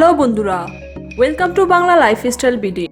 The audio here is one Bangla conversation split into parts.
হ্যালো বন্ধুরা welcome to Bangla lifestyle BD.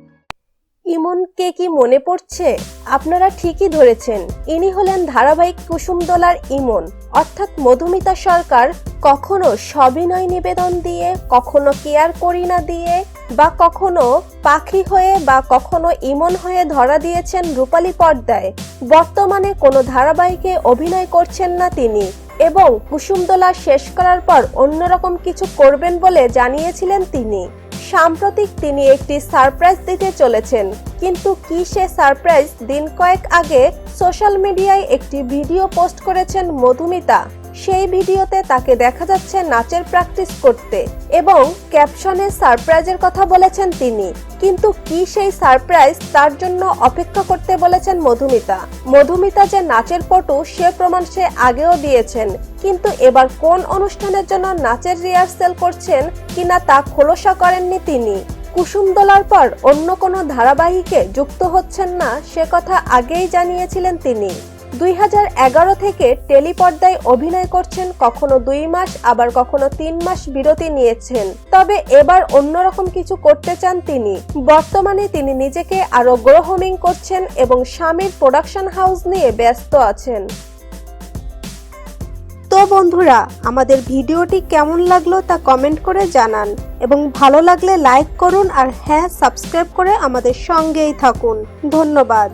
ইমনকে কি মনে পড়ছে? আপনারা ঠিকই ধরেছেন, ইনি হলেন ধারাবাহিক কুসুমদোলার ইমন। অর্থাৎ মধুমিতা সরকার কখনো সবিনয় নিবেদন দিয়ে, কখনো কেয়ার করি না দিয়ে, বা কখনো পাখি হয়ে বা কখনো ইমন হয়ে ধরা দিয়েছেন রূপালী পর্দায়। বর্তমানে কোনো ধারাবাহিকে অভিনয় করছেন না তিনি। এবং কুসুমদোলা শেষ করার পর অন্যরকম কিছু করবেন বলে জানিয়েছিলেন তিনি। সাম্প্রতিক তিনি একটি সারপ্রাইজ দিতে চলেছেন, কিন্তু কি সে সারপ্রাইজ দিন কয়েক আগে সোশ্যাল মিডিয়ায় একটি ভিডিও পোস্ট করেছেন মধুমিতা। সেই ভিডিওতে তাকে দেখা যাচ্ছে নাচের প্র্যাকটিস করতে এবং ক্যাপশনে সারপ্রাইজের কথা বলেছেন তিনি। কিন্তু কি সেই সারপ্রাইজ তার জন্য অপেক্ষা করতে বলেছেন মধুমিতা? মধুমিতা যে নাচের পটু, সে প্রমাণ সে আগেও দিয়েছেন। কিন্তু এবার কোন অনুষ্ঠানের জন্য নাচের রিহার্সেল করছেন কিনা তা খোলসা করেননি তিনি। কুসুমদোলার পর অন্য কোনো ধারাবাহিকে যুক্ত হচ্ছেন না, সে কথা আগেই জানিয়েছিলেন তিনি। দুই হাজার এগারো থেকে টেলিপর্দায় অভিনয় করছেন, কখনো দুই মাস, আবার কখনো তিন মাস বিরতি নিয়েছেন। তবে এবার অন্যরকম কিছু করতে চান তিনি। বর্তমানে তিনি নিজেকে আরও গ্রোহমিং করছেন এবং স্বামীর প্রোডাকশন হাউস নিয়ে ব্যস্ত আছেন। তো বন্ধুরা, আমাদের ভিডিওটি কেমন লাগল তা কমেন্ট করে জানান এবং ভালো লাগলে লাইক করুন আর হ্যাঁ সাবস্ক্রাইব করে আমাদের সঙ্গেই থাকুন। ধন্যবাদ।